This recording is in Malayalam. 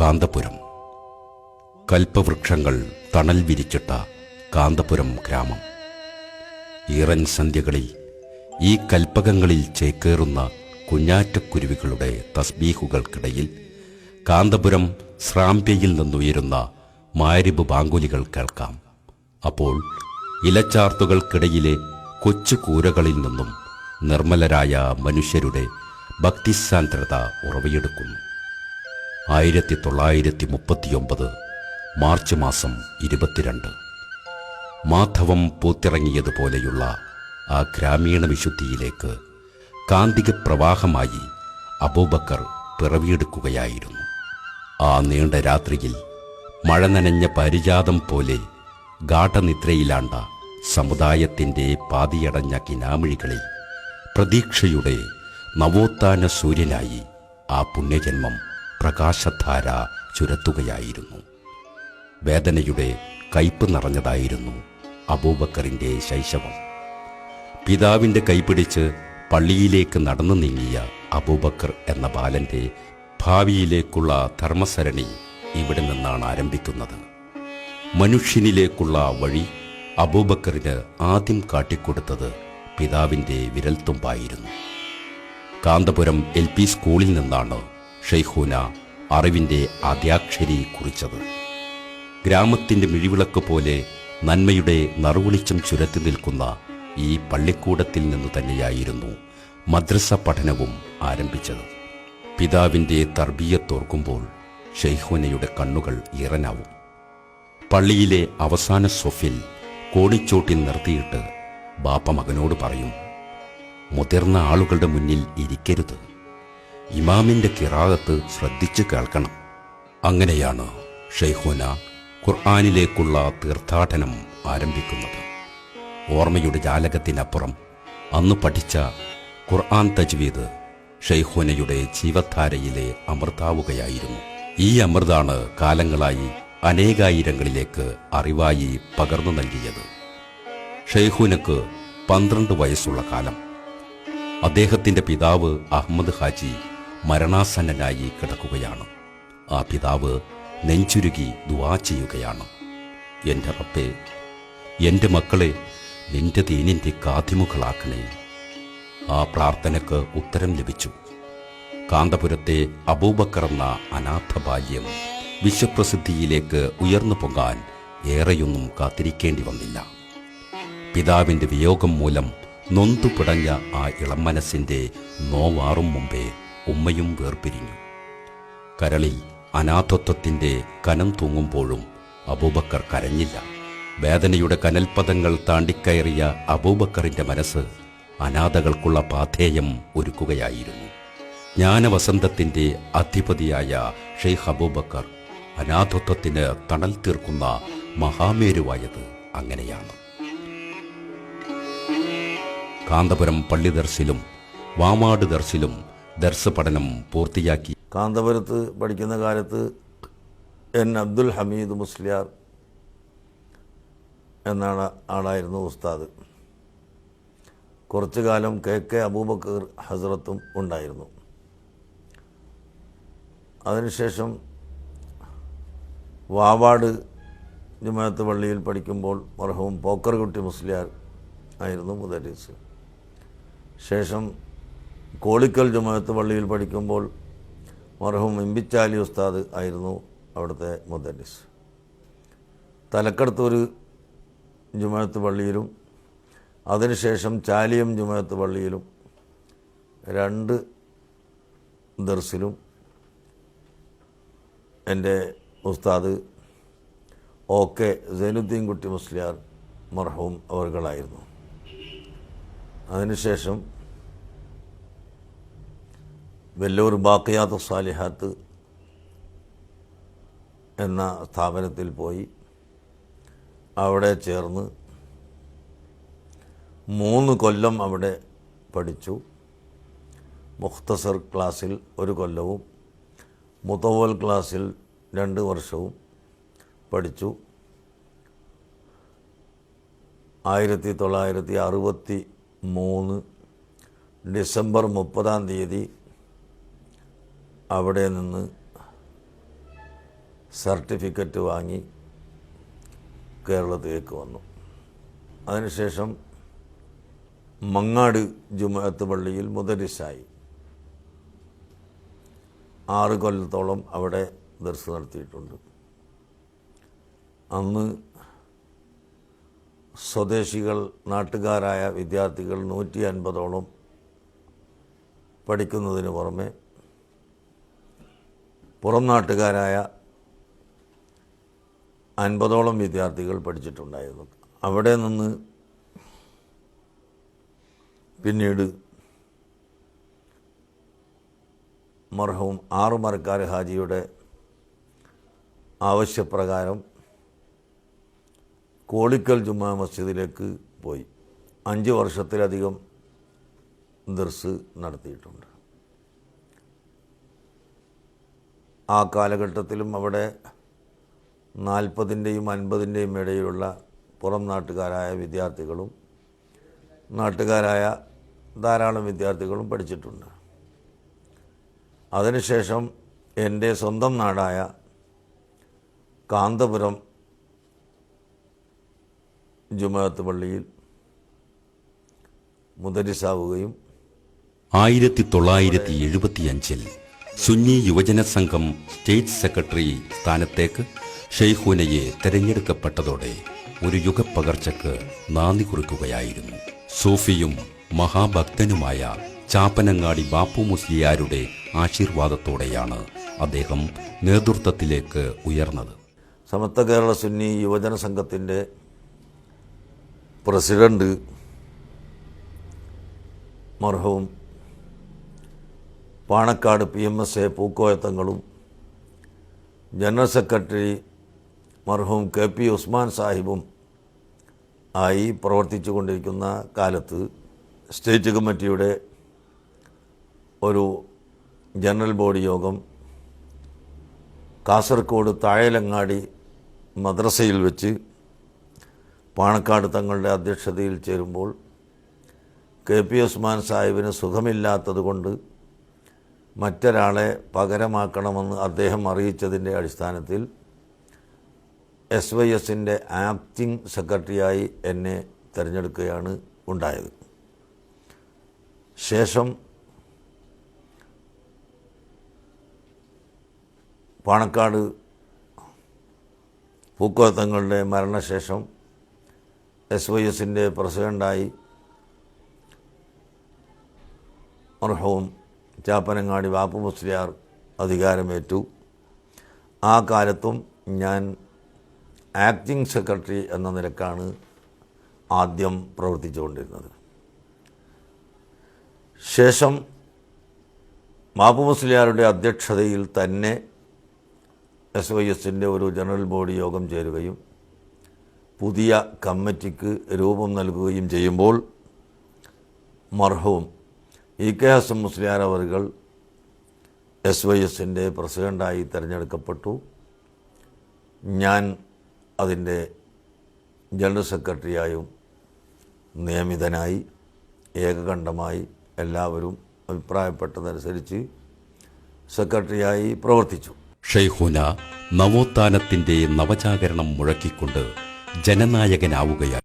കാന്തപുരം. കൽപ്പവൃക്ഷങ്ങൾ തണൽ വിരിച്ചിട്ട കാന്തപുരം ഗ്രാമം. ഈറൻ സന്ധ്യകളിൽ ഈ കൽപ്പകങ്ങളിൽ ചേക്കേറുന്ന കുഞ്ഞാറ്റക്കുരുവികളുടെ തസ്ബീഹുകൾക്കിടയിൽ കാന്തപുരം ശ്രാമ്പ്യയിൽ നിന്നുയരുന്ന മാരിബ് ബാങ്കുലികൾ കേൾക്കാം. അപ്പോൾ ഇലച്ചാർത്തുകൾക്കിടയിലെ കൊച്ചു കൂരകളിൽ നിന്നും നിർമ്മലരായ മനുഷ്യരുടെ ഭക്തിസാന്ദ്രത ഉറവയെടുക്കുന്നു ആയിരത്തി തൊള്ളായിരത്തി മുപ്പത്തിയൊമ്പത് മാർച്ച് മാസം ഇരുപത്തിരണ്ട്. മാധവം പൂത്തിറങ്ങിയതുപോലെയുള്ള ആ ഗ്രാമീണ വിശുദ്ധിയിലേക്ക് കാന്തിക പ്രവാഹമായി അബൂബക്കർ പിറവിയെടുക്കുകയായിരുന്നു. ആ നീണ്ട രാത്രിയിൽ മഴ നനഞ്ഞ പരിജാതം പോലെ ഗാഠനിദ്രയിലാണ്ട സമുദായത്തിന്റെ പാതിയടഞ്ഞ കിനാമിഴികളിൽ പ്രതീക്ഷയുടെ നവോത്ഥാന സൂര്യനായി ആ പുണ്യജന്മം പ്രകാശധാര ചുരത്തുകയായിരുന്നു. വേദനയുടെ കയ്പ് നിറഞ്ഞതായിരുന്നു അബൂബക്കറിന്റെ ശൈശവം. പിതാവിന്റെ കൈപിടിച്ച് പള്ളിയിലേക്ക് നടന്നു നീങ്ങിയ അബൂബക്കർ എന്ന ബാലന്റെ ഭാവിയിലേക്കുള്ള ധർമ്മസരണി ഇവിടെ നിന്നാണ് ആരംഭിക്കുന്നത്. മനുഷ്യനിലേക്കുള്ള വഴി അബൂബക്കറിന് ആദ്യം കാട്ടിക്കൊടുത്തത് പിതാവിന്റെ വിരൽത്തുമ്പായിരുന്നു. കാന്തപുരം എൽ പി സ്കൂളിൽ നിന്നാണ് ഷെയ്ഖൂന അറിവിന്റെ ആദ്യാക്ഷരി കുറിച്ചത്. ഗ്രാമത്തിന്റെ മിഴിവിളക്ക് പോലെ നന്മയുടെ നറുവിളിച്ചം ചുരത്തി നിൽക്കുന്ന ഈ പള്ളിക്കൂടത്തിൽ നിന്ന് തന്നെയായിരുന്നു മദ്രസ പഠനവും ആരംഭിച്ചത്. പിതാവിന്റെ തർബീയത്തോർക്കുമ്പോൾ ഷെയ്ഖൂനയുടെ കണ്ണുകൾ ഇറനാവും പള്ളിയിലെ അവസാന സൊഫിൽ കോണിച്ചോട്ടിൽ നിർത്തിയിട്ട് ബാപ്പ മകനോട് പറയും മുതിർന്ന ആളുകളുടെ മുന്നിൽ ഇരിക്കരുത്. ഇമാമിന്റെ കിറാകത്ത് ശ്രദ്ധിച്ചു കേൾക്കണം. അങ്ങനെയാണ് ഷെയ്ഹുന ഖുർആാനിലേക്കുള്ള തീർത്ഥാടനം ആരംഭിക്കുന്നത്. ഓർമ്മയുടെ ജാലകത്തിനപ്പുറം അന്ന് പഠിച്ച ഖുർആൻ തജ്വീദ് ഷെയ്ഹുനയുടെ ജീവധാരയിലെ അമൃതാവുകയായിരുന്നു. ഈ അമൃതാണ് കാലങ്ങളായി അനേകായിരങ്ങളിലേക്ക് അറിവായി പകർന്നു നൽകിയത്. ഷെയ്ഹുനക്ക് പന്ത്രണ്ട് വയസ്സുള്ള കാലം. അദ്ദേഹത്തിന്റെ പിതാവ് അഹമ്മദ് ഹാജി മരണാസന്നനായി കിടക്കുകയാണ്. ആ പിതാവ് നെഞ്ചുരുകി ദുവാ ചെയ്യുകയാണ്. എന്റെ റബ്ബേ എന്റെ മക്കളെ നിന്റെ ദീനിന്റെ കാതിമുകളാക്കണേ. ആ പ്രാർത്ഥനയ്ക്ക് ഉത്തരം ലഭിച്ചു. കാന്തപുരത്തെ അബൂബക്കർ എന്ന അനാഥ ബാല്യം വിശ്വപ്രസിദ്ധിയിലേക്ക് ഉയർന്നു പൊങ്ങാൻ ഏറെയൊന്നും കാത്തിരിക്കേണ്ടി വന്നില്ല. പിതാവിന്റെ വിയോഗം മൂലം നൊന്തു പിടഞ്ഞ ആ ഇളം മനസ്സിന്റെ നോവാറും മുമ്പേ ഉമ്മയും വേർപിരിഞ്ഞു. കരളിൽ അനാഥത്വത്തിന്റെ കനം തൂങ്ങുമ്പോഴും അബൂബക്കർ കരഞ്ഞില്ല. വേദനയുടെ കനൽപദങ്ങൾ താണ്ടിക്കയറിയ അബൂബക്കറിന്റെ മനസ്സ് അനാഥകൾക്കുള്ള പാഥേയം ഒരുക്കുകയായിരുന്നു. ജ്ഞാനവസന്തത്തിന്റെ അധിപതിയായ ഷെയ്ഖ് അബൂബക്കർ അനാഥത്വത്തിന് തണൽ തീർക്കുന്ന മഹാമേരുവായത് അങ്ങനെയാണ്. കാന്തപുരം പള്ളി ദർശിലും വാമാട് ദർശിലും ദർസ് പഠനം പൂർത്തിയാക്കി. കാന്തപുരത്ത് പഠിക്കുന്ന കാലത്ത് എൻ അബ്ദുൽ ഹമീദ് മുസ്ലിയാർ എന്നാണ് ആളായിരുന്നു ഉസ്താദ്. കുറച്ചു കാലം കെ കെ അബൂബക്കർ ഹസ്രത്തും ഉണ്ടായിരുന്നു. അതിനുശേഷം വാവാട് ജുമാത്ത് പള്ളിയിൽ പഠിക്കുമ്പോൾ മർഹവും പോക്കർകുട്ടി മുസ്ലിയാർ ആയിരുന്നു മുദരീസ്. ശേഷം കോളിക്കൽ ജുമത്ത് പള്ളിയിൽ പഠിക്കുമ്പോൾ മർഹും ഇമ്പിച്ചാലി ഉസ്താദ് ആയിരുന്നു അവിടുത്തെ മുദരിസ്. തലക്കടുത്തൊരു ജുമത്ത് പള്ളിയിലും അതിനുശേഷം ചാലിയം ജുമത്ത് പള്ളിയിലും രണ്ട് ദർസിലും എന്റെ ഉസ്താദ് ഒ കെ സൈനുദ്ദീൻ കുട്ടി മുസ്ലിയാർ മർഹൂം അവർകളായിരുന്നു. അതിനുശേഷം വെല്ലൂർ ബാക്കിയാത്ത സാലിഹാത്ത് എന്ന സ്ഥാപനത്തിൽ പോയി അവിടെ ചേർന്ന് മൂന്ന് കൊല്ലം അവിടെ പഠിച്ചു. മുഖ്തസർ ക്ലാസ്സിൽ ഒരു കൊല്ലവും മുതവൽ ക്ലാസ്സിൽ രണ്ട് വർഷവും പഠിച്ചു. ആയിരത്തി തൊള്ളായിരത്തി അറുപത്തി മൂന്ന് ഡിസംബർ മുപ്പതാം തീയതി അവിടെ നിന്ന് സർട്ടിഫിക്കറ്റ് വാങ്ങി കേരളത്തിലേക്ക് വന്നു. അതിനുശേഷം മങ്ങാട് ജുമഅത്ത് പള്ളിയിൽ മുദരിസായി. ആറ് കൊല്ലത്തോളം അവിടെ ദർസ് നടത്തിയിട്ടുണ്ട്. അന്ന് സ്വദേശികൾ നാട്ടുകാരായ വിദ്യാർത്ഥികൾ നൂറ്റി അൻപതോളം പഠിക്കുന്നതിന് പുറമെ പുറം നാട്ടുകാരായ അൻപതോളം വിദ്യാർത്ഥികൾ പഠിച്ചിട്ടുണ്ടായിരുന്നു. അവിടെ നിന്ന് പിന്നീട് മർഹവും ആറ് മരക്കാർ ഹാജിയുടെ ആവശ്യപ്രകാരം കോളിക്കൽ ജുമാ മസ്ജിദിലേക്ക് പോയി. അഞ്ച് വർഷത്തിലധികം ദർസ് നടത്തിയിട്ടുണ്ട്. ആ കാലഘട്ടത്തിലും അവിടെ നാൽപ്പതിന്റെയും അൻപതിന്റെയും ഇടയിലുള്ള പുറം നാട്ടുകാരായ വിദ്യാർത്ഥികളും നാട്ടുകാരായ ധാരാളം വിദ്യാർത്ഥികളും പഠിച്ചിട്ടുണ്ട്. അതിനുശേഷം എന്റെ സ്വന്തം നാടായ കാന്തപുരം ജുമാഅത്ത് പള്ളിയിൽ മുദരിസാവുകയും ആയിരത്തി തൊള്ളായിരത്തി എഴുപത്തിയഞ്ചിൽ സുന്നി യുവജന സംഘം സ്റ്റേറ്റ് സെക്രട്ടറി സ്ഥാനത്തേക്ക് ഷെയ്ഖൂനയെ തെരഞ്ഞെടുക്കപ്പെട്ടതോടെ ഒരു യുഗപ്പകർച്ചക്ക് നാന്ദി കുറിക്കുകയായിരുന്നു. സൂഫിയും മഹാഭക്തനുമായ ചാപ്പനങ്ങാടി ബാപ്പു മുസ്ലിയാരുടെ ആശീർവാദത്തോടെയാണ് അദ്ദേഹം നേതൃത്വത്തിലേക്ക് ഉയർന്നത്. സമത്വ കേരള സുന്നി യുവജന സംഘത്തിന്റെ president മർഹവും Panakkad P M S A പൂക്കോയത്തങ്ങളും general secretary മർഹൂം കെ പി ഉസ്മാൻ സാഹിബും ആയി പ്രവർത്തിച്ചു കൊണ്ടിരിക്കുന്ന കാലത്ത് സ്റ്റേറ്റ് കമ്മിറ്റിയുടെ ഒരു ജനറൽ ബോഡി യോഗം കാസർഗോഡ് താഴലങ്ങാടി മദ്രസയിൽ വെച്ച് പാണക്കാട് തങ്ങളുടെ അധ്യക്ഷതയിൽ ചേരുമ്പോൾ കെ പി ഉസ്മാൻ സാഹിബിന് സുഖമില്ലാത്തതുകൊണ്ട് മറ്റൊരാളെ പകരമാക്കണമെന്ന് അദ്ദേഹം അറിയിച്ചതിന്റെ അടിസ്ഥാനത്തിൽ എസ് വൈ എസിന്റെ ആക്ടിംഗ് സെക്രട്ടറിയായി എന്നെ തിരഞ്ഞെടുക്കുകയാണ് ഉണ്ടായത്. ശേഷം പാണക്കാട് പൂക്കോത്തങ്ങളുടെ മരണശേഷം എസ് വൈ എസിന്റെ പ്രസിഡന്റായി മർഹവും ചാപ്പനങ്ങാടി വാപ്പു മുസ്ലിയാർ അധികാരമേറ്റു. ആ കാലത്തും ഞാൻ ആക്ടിംഗ് സെക്രട്ടറി എന്ന നിലക്കാണ് ആദ്യം പ്രവർത്തിച്ചുകൊണ്ടിരുന്നത്. ശേഷം മാപ്പു മുസ്ലിയാരുടെ അധ്യക്ഷതയിൽ തന്നെ എസ് വൈ എസിന്റെ ഒരു ജനറൽ ബോഡി യോഗം ചേരുകയും പുതിയ കമ്മിറ്റിക്ക് രൂപം നൽകുകയും ചെയ്യുമ്പോൾ മർഹവും ഇ കെ ഹസൻ മുസ്ലിയാർ അവറുകൾ എസ് വൈ എസിന്റെ പ്രസിഡന്റായി തിരഞ്ഞെടുക്കപ്പെട്ടു. ഞാൻ അതിന്റെ ജനറൽ സെക്രട്ടറിയായും നിയമിതനായി ഏകകണ്ഠമായി എല്ലാവരും അഭിപ്രായപ്പെട്ടതനുസരിച്ച് സെക്രട്ടറിയായി പ്രവർത്തിച്ചു. ഷെയ്ഹുന നവോത്ഥാനത്തിന്റെ നവജാഗരണം മുഴക്കിക്കൊണ്ട് ജനനായകനാവുകയായിരുന്നു.